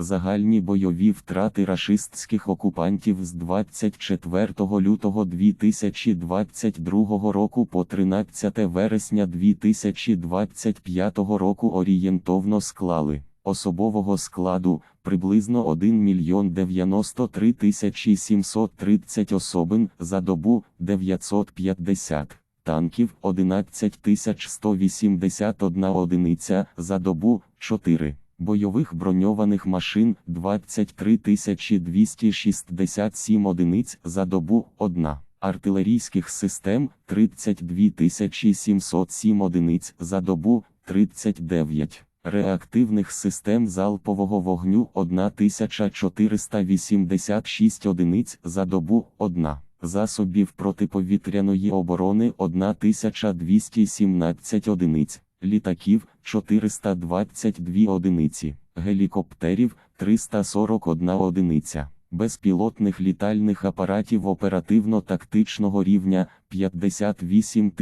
Загальні бойові втрати рашистських окупантів з 24 лютого 2022 року по 13 вересня 2025 року орієнтовно склали особового складу приблизно 1 мільйон 93 тисячі 730 особин за добу 950 танків 11 181 одиниця за добу 4, бойових броньованих машин 23 267 одиниць за добу 1, артилерійських систем 32 707 одиниць за добу 39. Реактивних систем залпового вогню 1486 одиниць за добу 1 засобів протиповітряної оборони 1217 одиниць, літаків 422 одиниці, гелікоптерів 341 одиниця, безпілотних літальних апаратів оперативно-тактичного рівня 58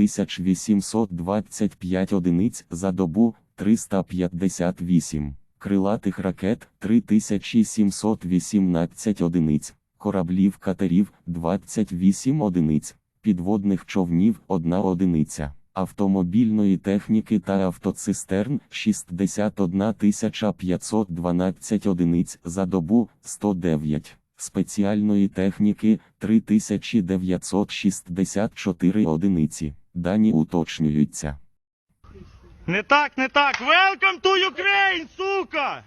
825 одиниць за добу 358, крилатих ракет 3718 одиниць кораблів катерів 28 одиниць, підводних човнів 1 одиниця, автомобільної техніки та автоцистерн 61 512 одиниць за добу 109, спеціальної техніки 3964 одиниці. Дані уточнюються. Не так, не так. Welcome to Ukraine, сука!